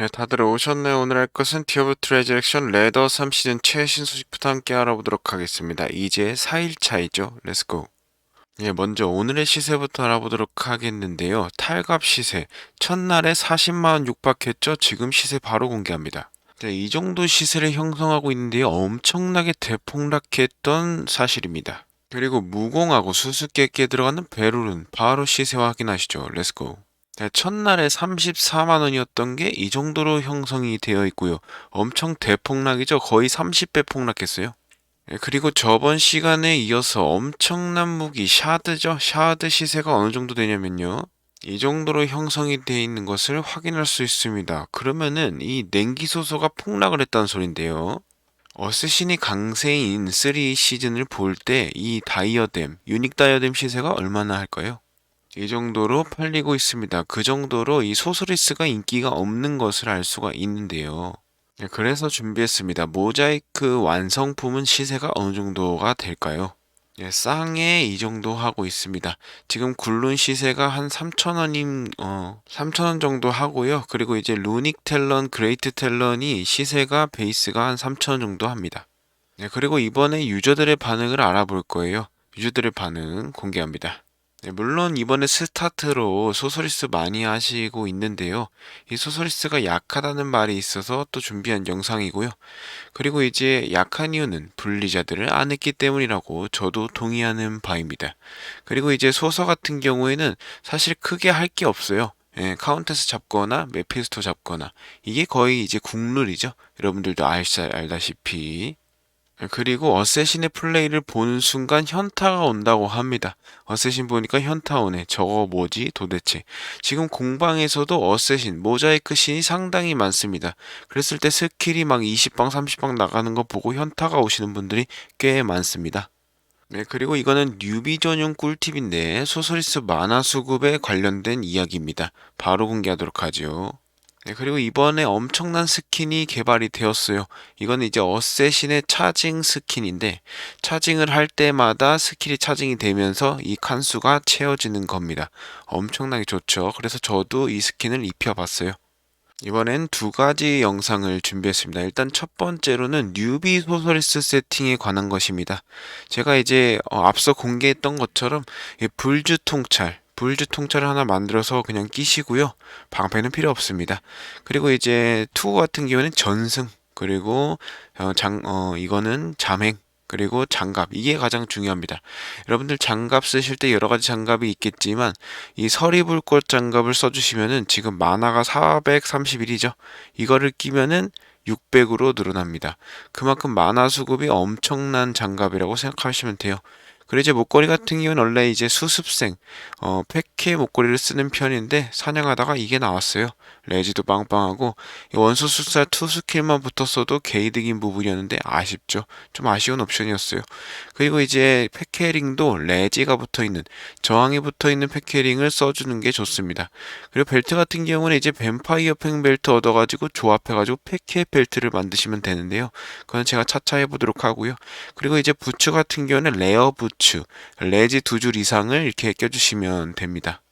네, 다들 오셨나요? 오늘 할 것은 디어브 트레저렉션 레더 3시즌 최신 소식부터 함께 알아보도록 하겠습니다. 이제 4일차이죠. 렛츠고. 예, 먼저 오늘의 시세부터 알아보도록 하겠는데요. 탈갑 시세. 첫날에 40만원 육박했죠? 지금 시세 바로 공개합니다. 네, 이 정도 시세를 형성하고 있는데요. 엄청나게 대폭락했던 사실입니다. 그리고 무공하고 수수께끼에 들어가는 베룰은 바로 시세 확인하시죠. 렛츠고. 네, 첫날에 34만 원이었던 게 이 정도로 형성이 되어 있고요. 엄청 대폭락이죠. 거의 30배 폭락했어요. 네, 그리고 저번 시간에 이어서 엄청난 무기 샤드죠. 샤드 시세가 어느 정도 되냐면요. 이 정도로 형성이 되어 있는 것을 확인할 수 있습니다. 그러면은 이 냉기 소소가 폭락을 했다는 소린데요. 어쌔신이 강세인 3 시즌을 볼 때 이 다이어뎀, 유닉 다이어뎀 시세가 얼마나 할까요? 이 정도로 팔리고 있습니다. 그 정도로 이 소스리스가 인기가 없는 것을 알 수가 있는데요. 네, 그래서 준비했습니다. 모자이크 완성품은 시세가 어느 정도가 될까요? 예, 쌍에 이 정도 하고 있습니다. 지금 굴룬 시세가 한 3,000원임, 어, 3,000원 정도 하고요. 그리고 이제 루닉 텔런, 그레이트 텔런이 시세가 베이스가 한 3,000원 정도 합니다. 네, 그리고 이번에 유저들의 반응을 알아볼 거예요. 유저들의 반응 공개합니다. 네, 물론 이번에 스타트로 소서리스 많이 하시고 있는데요. 이 소서리스가 약하다는 말이 있어서 또 준비한 영상이고요. 그리고 이제 약한 이유는 분리자들을 안 했기 때문이라고 저도 동의하는 바입니다. 그리고 이제 소서 같은 경우에는 사실 크게 할 게 없어요. 예, 카운터스 잡거나 메피스토 잡거나 이게 거의 이제 국룰이죠. 여러분들도 알다시피 그리고 어쌔신의 플레이를 보는 순간 현타가 온다고 합니다. 어쌔신 보니까 현타 오네. 저거 뭐지 도대체. 지금 공방에서도 어쌔신, 모자이크 신이 상당히 많습니다. 그랬을 때 스킬이 막 20방, 30방 나가는 거 보고 현타가 오시는 분들이 꽤 많습니다. 네, 그리고 이거는 뉴비 전용 꿀팁인데 소서리스 만화 수급에 관련된 이야기입니다. 바로 공개하도록 하죠. 네, 그리고 이번에 엄청난 스킨이 개발이 되었어요. 이건 이제 어쌔신의 차징 스킨인데 차징을 할 때마다 스킬이 차징이 되면서 이 칸수가 채워지는 겁니다. 엄청나게 좋죠. 그래서 저도 이 스킨을 입혀봤어요. 이번엔 두 가지 영상을 준비했습니다. 일단 첫 번째로는 뉴비 소서리스 세팅에 관한 것입니다. 제가 이제 어, 앞서 공개했던 것처럼 이 불주 통찰, 불주 통찰을 하나 만들어서 그냥 끼시고요. 방패는 필요 없습니다. 그리고 이제 투구 같은 경우에는 전승 그리고 어, 장, 어, 이거는 잠행 그리고 장갑 이게 가장 중요합니다. 여러분들 장갑 쓰실 때 여러 가지 장갑이 있겠지만 이 서리불꽃 장갑을 써주시면은 지금 만화가 431이죠. 이거를 끼면은 600으로 늘어납니다. 그만큼 만화 수급이 엄청난 장갑이라고 생각하시면 돼요. 그리고 이제 목걸이 같은 경우는 원래 이제 수습생, 어, 팩케 목걸이를 쓰는 편인데 사냥하다가 이게 나왔어요. 레지도 빵빵하고 원소 술사 투 스킬만 붙었어도 개이득인 부분이었는데 아쉽죠. 좀 아쉬운 옵션이었어요. 그리고 이제 패케링도 레지가 붙어 있는 저항이 붙어 있는 패케링을 써주는 게 좋습니다. 그리고 벨트 같은 경우는 이제 뱀파이어 팽 벨트 얻어가지고 조합해가지고 패케 벨트를 만드시면 되는데요. 그건 제가 차차 해보도록 하고요. 그리고 이제 부츠 같은 경우는 레어 부츠, 레지 두 줄 이상을 이렇게 껴주시면 됩니다.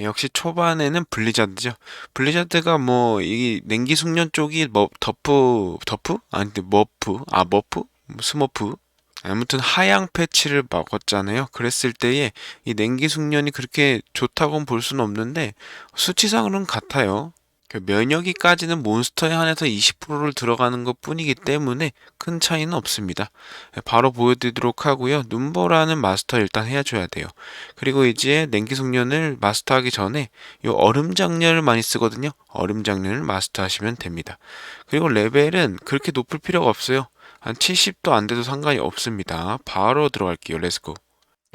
예, 역시 초반에는 블리자드죠. 블리자드가 뭐 이 냉기 숙련 쪽이 뭐 더프 더프 아니 근데 머프 아 머프 스머프 아무튼 하향 패치를 먹었잖아요. 그랬을 때에 이 냉기 숙련이 그렇게 좋다고는 볼 수는 없는데 수치상으로는 같아요. 그 면역이까지는 몬스터에 한해서 20%를 들어가는 것 뿐이기 때문에 큰 차이는 없습니다. 바로 보여드리도록 하고요. 눈보라는 마스터 일단 해줘야 돼요. 그리고 이제 냉기 숙련을 마스터하기 전에 이 얼음 장렬을 많이 쓰거든요. 얼음 장렬을 마스터하시면 됩니다. 그리고 레벨은 그렇게 높을 필요가 없어요. 한 70도 안 돼도 상관이 없습니다. 바로 들어갈게요. 렛츠고.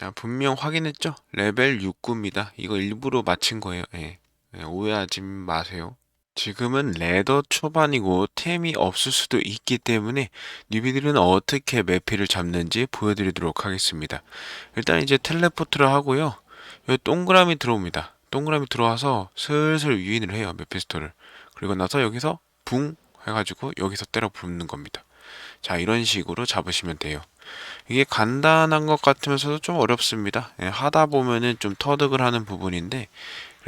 야, 분명 확인했죠? 레벨 69입니다. 이거 일부러 맞힌 거예요. 예. 예, 오해하지 마세요. 지금은 레더 초반이고 템이 없을 수도 있기 때문에 뉴비들은 어떻게 매피를 잡는지 보여드리도록 하겠습니다. 일단 이제 텔레포트를 하고요. 여기 동그라미 들어옵니다. 동그라미 들어와서 슬슬 유인을 해요. 메피스토를. 그리고 나서 여기서 붕 해가지고 여기서 때려 붓는 겁니다. 자 이런 식으로 잡으시면 돼요. 이게 간단한 것 같으면서도 좀 어렵습니다. 예, 하다 보면은 좀 터득을 하는 부분인데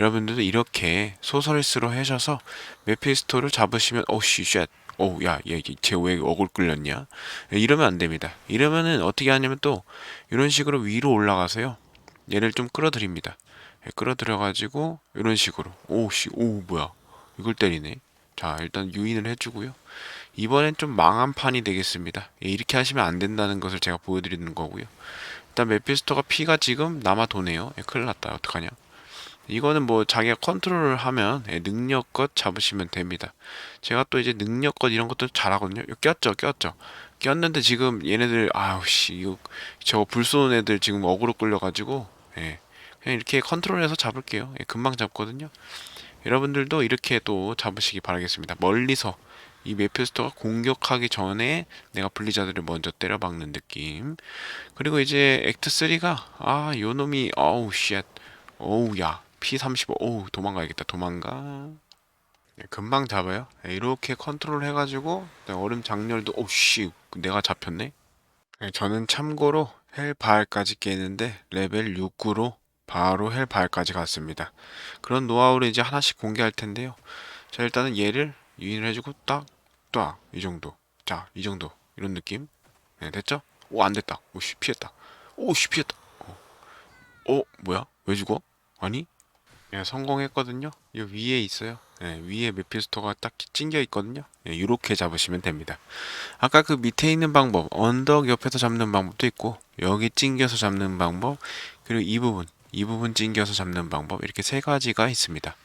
여러분들도 이렇게 소설리스로 하셔서 메피스토를 잡으시면 오씨 쉣 오우 야얘쟤왜 억울 끌렸냐? 이러면 안 됩니다. 이러면은 어떻게 하냐면 또 이런 식으로 위로 올라가서요. 얘를 좀 끌어들입니다. 예, 끌어들여 가지고 이런 식으로 오씨 오 뭐야. 이걸 때리네. 자 일단 유인을 해주고요. 이번엔 좀 망한 판이 되겠습니다. 예, 이렇게 하시면 안 된다는 것을 제가 보여드리는 거고요. 일단 메피스토가 피가 지금 남아 도네요. 예, 큰일 났다. 어떡하냐 이거는 뭐 자기가 컨트롤을 하면 예, 능력껏 잡으시면 됩니다. 제가 또 이제 능력껏 이런 것도 잘하거든요. 꼈죠, 꼈죠. 꼈는데 지금 얘네들 아우 씨 이거 저거 불 쏘는 애들 지금 어그로 끌려가지고 예, 그냥 이렇게 컨트롤해서 잡을게요. 예, 금방 잡거든요. 여러분들도 이렇게 또 잡으시기 바라겠습니다. 멀리서 이 메피스토가 공격하기 전에 내가 블리자드를 먼저 때려 박는 느낌. 그리고 이제 액트 3가 아, 요 놈이 어우 쉣. 어우 야. P35 어우 도망가야겠다. 도망가. 네, 금방 잡아요. 네, 이렇게 컨트롤 해가지고 네, 얼음 장렬도 오씨 내가 잡혔네. 네, 저는 참고로 헬바알까지 깨는데 레벨 6구로 바로 헬바알까지 갔습니다. 그런 노하우를 이제 하나씩 공개할 텐데요. 자 일단은 얘를 유인을 해주고 딱딱 이 정도. 자 이 정도 이런 느낌. 네 됐죠? 오 안 됐다. 오씨 피했다. 오씨 피했다. 어. 어 뭐야? 왜 죽어? 아니? 예, 성공했거든요. 이 위에 있어요. 예, 위에 메피스토가 딱 찡겨 있거든요. 예, 이렇게 잡으시면 됩니다. 아까 그 밑에 있는 방법, 언덕 옆에서 잡는 방법도 있고, 여기 찡겨서 잡는 방법, 그리고 이 부분, 이 부분 찡겨서 잡는 방법, 이렇게 세 가지가 있습니다.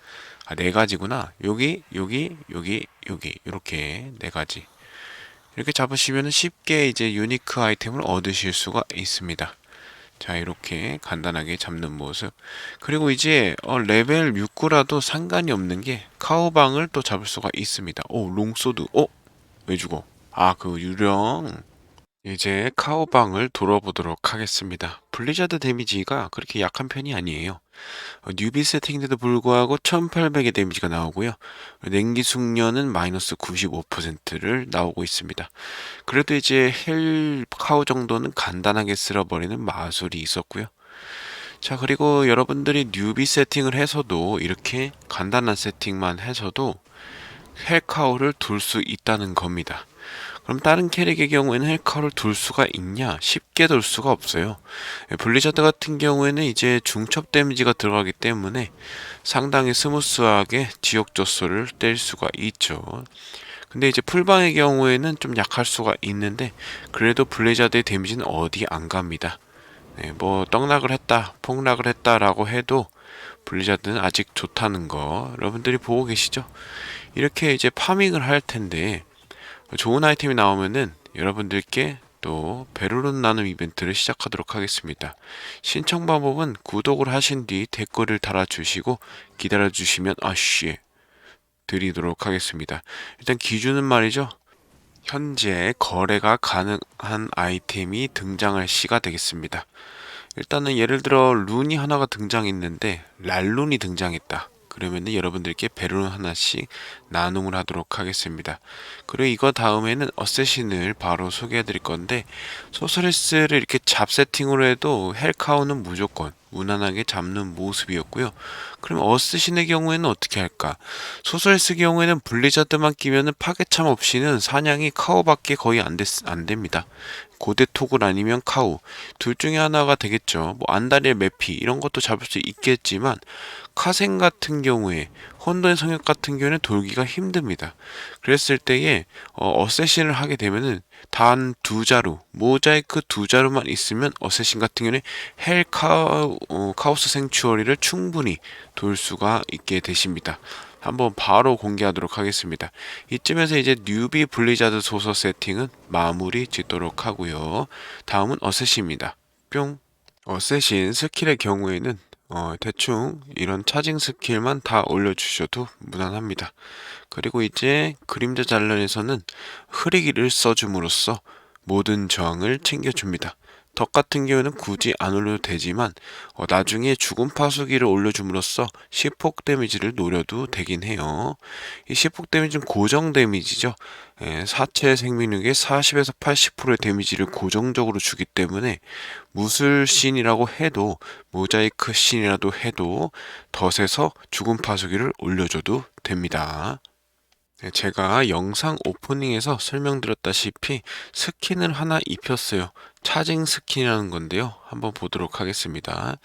아, 네 가지구나. 여기, 여기, 여기, 여기, 이렇게 네 가지. 이렇게 잡으시면 쉽게 이제 유니크 아이템을 얻으실 수가 있습니다. 자 이렇게 간단하게 잡는 모습. 그리고 이제 어, 레벨 6구라도 상관이 없는 게 카우방을 또 잡을 수가 있습니다. 오 롱소드. 어? 왜 죽어? 아 그 유령. 이제 카우방을 돌아보도록 하겠습니다. 블리자드 데미지가 그렇게 약한 편이 아니에요. 어, 뉴비 세팅인데도 불구하고 1800의 데미지가 나오고요. 냉기 숙련은 마이너스 95%를 나오고 있습니다. 그래도 이제 헬 카우 정도는 간단하게 쓸어버리는 마술이 있었고요 자 그리고 여러분들이 뉴비 세팅을 해서도 이렇게 간단한 세팅만 해서도 헬카우를 둘 수 있다는 겁니다 그럼 다른 캐릭의 경우에는 헬카를 둘 수가 있냐? 쉽게 둘 수가 없어요. 예, 블리자드 같은 경우에는 이제 중첩 데미지가 들어가기 때문에 상당히 스무스하게 지역 조소를 뗄 수가 있죠. 근데 이제 풀방의 경우에는 좀 약할 수가 있는데 그래도 블리자드의 데미지는 어디 안 갑니다. 네, 뭐 떡락을 했다, 폭락을 했다라고 해도 블리자드는 아직 좋다는 거 여러분들이 보고 계시죠? 이렇게 이제 파밍을 할 텐데 좋은 아이템이 나오면은 여러분들께 또 베르론 나눔 이벤트를 시작하도록 하겠습니다. 신청 방법은 구독을 하신 뒤 댓글을 달아주시고 기다려주시면 아쉬 드리도록 하겠습니다. 일단 기준은 말이죠. 현재 거래가 가능한 아이템이 등장할 시가 되겠습니다. 일단은 예를 들어 룬이 하나가 등장했는데 랄룬이 등장했다. 그러면은 여러분들께 배를 하나씩 나눔을 하도록 하겠습니다. 그리고 이거 다음에는 어쌔신을 바로 소개해 드릴 건데 소설레스를 이렇게 잡 세팅으로 해도 헬카우는 무조건 무난하게 잡는 모습이었고요. 그럼 어쌔신의 경우에는 어떻게 할까? 소설레스 경우에는 블리자드만 끼면은 파괴참 없이는 사냥이 카우밖에 거의 안, 됐, 안 됩니다. 고대 토굴 아니면 카우 둘 중에 하나가 되겠죠. 뭐 안다리의 메피 이런 것도 잡을 수 있겠지만 카생 같은 경우에 혼돈의 성역 같은 경우에는 돌기가 힘듭니다. 그랬을 때에 어, 어쌔신을 하게 되면은 단 두 자루 모자이크 두 자루만 있으면 어쌔신 같은 경우는 헬 카우, 어, 생추어리를 충분히 돌 수가 있게 되십니다. 한번 바로 공개하도록 하겠습니다. 이쯤에서 이제 뉴비 블리자드 소서 세팅은 마무리 짓도록 하고요. 다음은 어쌔신입니다. 뿅. 어쌔신 스킬의 경우에는 어, 대충 이런 차징 스킬만 다 올려주셔도 무난합니다. 그리고 이제 그림자 잔란에서는 흐리기를 써줌으로써 모든 저항을 챙겨줍니다. 덕 같은 경우는 굳이 안 올려도 되지만 어, 나중에 죽음 파수기를 올려줌으로써 시폭 데미지를 노려도 되긴 해요. 이 시폭 데미지는 고정 데미지죠. 예, 사체 생명력의 40에서 80%의 데미지를 고정적으로 주기 때문에 무술 씬이라고 해도 모자이크 씬이라도 해도 덫에서 죽음 파수기를 올려줘도 됩니다. 네, 제가 영상 오프닝에서 설명드렸다시피 스킨을 하나 입혔어요. 차징 스킨이라는 건데요. 한번 보도록 하겠습니다.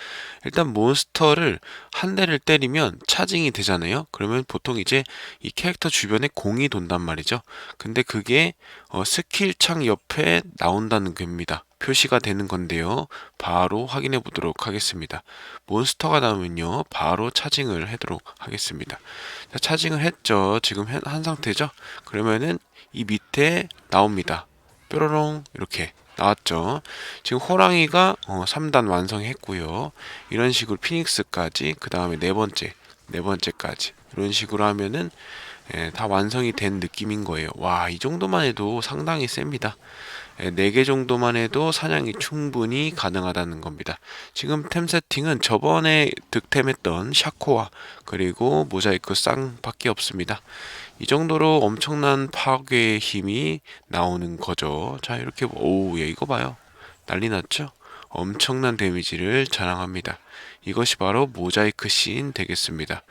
일단 몬스터를 한 대를 때리면 차징이 되잖아요. 그러면 보통 이제 이 캐릭터 주변에 공이 돈단 말이죠. 근데 그게 어, 스킬 창 옆에 나온다는 겁니다. 표시가 되는 건데요. 바로 확인해 보도록 하겠습니다. 몬스터가 나오면요. 바로 차징을 하도록 하겠습니다. 자, 차징을 했죠. 지금 한, 한 상태죠. 그러면은 이 밑에 나옵니다. 뾰로롱 이렇게 나왔죠. 지금 호랑이가 어, 3단 완성했고요. 이런 식으로 피닉스까지 그 다음에 네 번째 네 번째까지 이런 식으로 하면은 예, 다 완성이 된 느낌인 거예요. 와, 이 정도만 해도 상당히 셉니다. 예, 4개 정도만 해도 사냥이 충분히 가능하다는 겁니다. 지금 템 세팅은 저번에 득템했던 샤코와 그리고 모자이크 쌍밖에 없습니다. 이 정도로 엄청난 파괴의 힘이 나오는 거죠. 자, 이렇게, 오, 예, 이거 봐요. 난리 났죠? 엄청난 데미지를 자랑합니다. 이것이 바로 모자이크 씬 되겠습니다.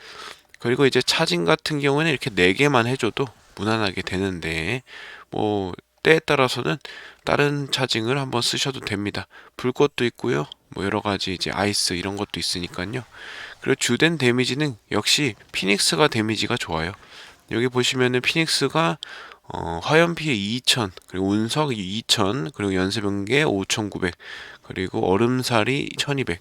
그리고 이제 차징 같은 경우는 이렇게 4개만 해줘도 무난하게 되는데, 뭐, 때에 따라서는 다른 차징을 한번 쓰셔도 됩니다. 불꽃도 있고요. 뭐 여러 가지 이제 아이스 이런 것도 있으니까요. 그리고 주된 데미지는 역시 피닉스가 데미지가 좋아요. 여기 보시면은 피닉스가 어, 화염 피해 2000, 그리고 운석 2000, 그리고 연쇄병계 5900, 그리고 얼음살이 1200,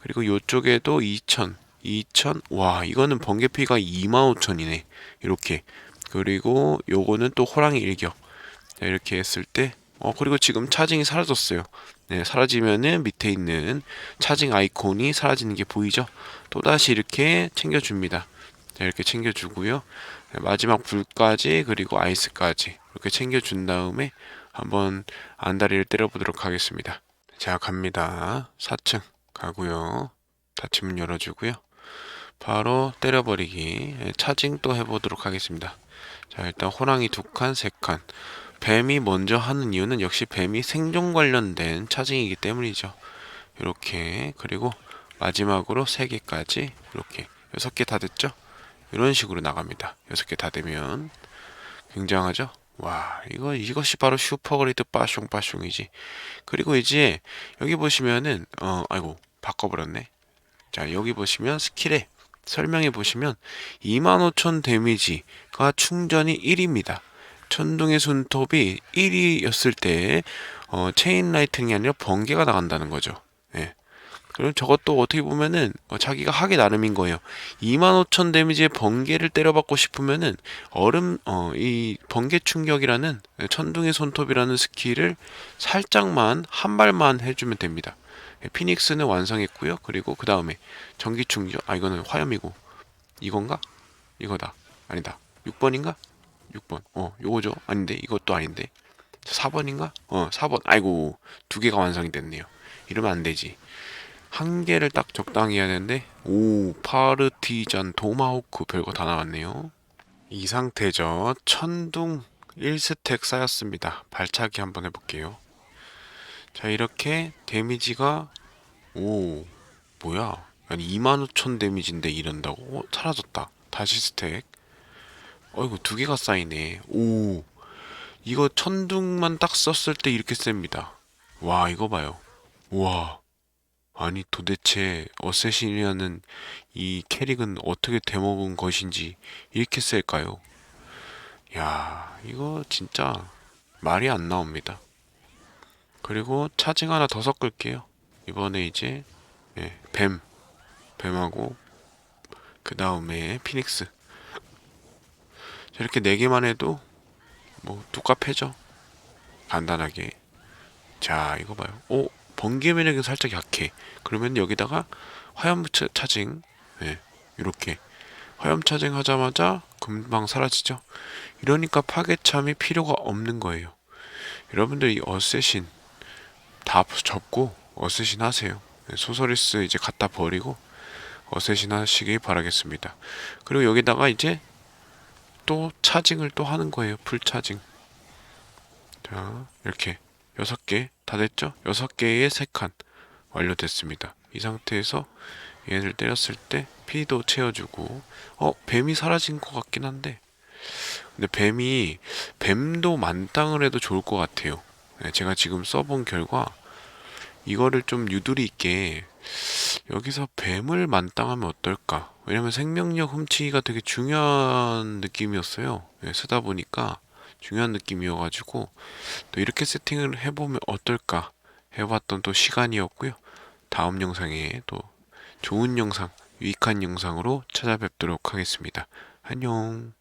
그리고 요쪽에도 2000, 2000, 와, 이거는 번개 피가 25000이네. 이렇게. 그리고 요거는 또 호랑이 일격. 이렇게 했을 때, 어, 그리고 지금 차징이 사라졌어요. 네, 사라지면은 밑에 있는 차징 아이콘이 사라지는 게 보이죠? 또다시 이렇게 챙겨줍니다. 네, 이렇게 챙겨주고요. 네, 마지막 불까지 그리고 아이스까지 이렇게 챙겨준 다음에 한번 안다리를 때려보도록 하겠습니다. 자 갑니다. 4층 가고요. 닫히문 열어주고요. 바로 때려버리기 예, 차징 또 해보도록 하겠습니다. 자 일단 호랑이 두 칸, 세 칸. 뱀이 먼저 하는 이유는 역시 뱀이 생존 관련된 차징이기 때문이죠. 이렇게 그리고 마지막으로 세 개까지 이렇게 여섯 개다 됐죠? 이런 식으로 나갑니다. 여섯 개다 되면 굉장하죠? 와 이거 이것이 바로 슈퍼그리드 빠숑빠숑이지. 그리고 이제 여기 보시면은 어 아이고 바꿔버렸네. 자 여기 보시면 스킬에 설명해 보시면 25,000 데미지가 충전이 1입니다. 천둥의 손톱이 1이었을 때 어, 체인 라이팅이 아니라 번개가 나간다는 거죠. 예. 그럼 저것도 어떻게 보면은 어, 자기가 하기 나름인 거예요. 25,000 데미지의 번개를 때려받고 싶으면은 얼음 어, 이 번개 충격이라는 천둥의 손톱이라는 스킬을 살짝만 한 발만 해주면 됩니다. 예, 피닉스는 완성했고요. 그리고 그 다음에 전기 충격 아 이거는 화염이고 이건가? 이거다 아니다 6번인가? 6번. 어 요거죠? 아닌데 이것도 아닌데. 4번인가? 어 4번. 아이고 두 개가 완성이 됐네요. 이러면 안 되지. 한 개를 딱 적당히 해야 되는데 오 파르티잔 도마호크 별거 다 나왔네요. 이 상태죠. 천둥 1스택 쌓였습니다. 발차기 한번 해볼게요. 자 이렇게 데미지가 오 뭐야? 아니 25,000 데미지인데 이런다고? 어, 사라졌다. 다시 스택 어이구 두 개가 쌓이네. 오. 이거 천둥만 딱 썼을 때 이렇게 셉니다. 와 이거 봐요. 와. 아니 도대체 어쌔신이라는 이 캐릭은 어떻게 되먹은 것인지 이렇게 셀까요? 야 이거 진짜 말이 안 나옵니다. 그리고 차징 하나 더 섞을게요. 이번에 이제 예, 뱀. 뱀하고 그 다음에 피닉스 이렇게 네 개만 해도 뭐 뚜까패죠. 간단하게 자 이거 봐요. 오 번개 면역이 살짝 약해. 그러면 여기다가 화염 차- 차징, 네, 이렇게 화염 차징 하자마자 금방 사라지죠. 이러니까 파괴참이 필요가 없는 거예요. 여러분들 이 어쌔신 다 접고 어쌔신 하세요. 네, 소서리스 이제 갖다 버리고 어쌔신 하시기 바라겠습니다. 그리고 여기다가 이제 또 차징을 또 하는 거예요. 풀 차징. 자, 이렇게 여섯 개 다 됐죠? 여섯 개의 세 칸 완료됐습니다. 이 상태에서 얘를 때렸을 때 피도 채워주고 어 뱀이 사라진 것 같긴 한데 근데 뱀이 뱀도 만땅을 해도 좋을 것 같아요. 네, 제가 지금 써본 결과 이거를 좀 유두리 있게 여기서 뱀을 만땅하면 어떨까? 왜냐면 생명력 훔치기가 되게 중요한 느낌이었어요. 네, 쓰다 보니까 중요한 느낌이어가지고 또 이렇게 세팅을 해보면 어떨까 해봤던 또 시간이었고요. 다음 영상에 또 좋은 영상, 유익한 영상으로 찾아뵙도록 하겠습니다. 안녕.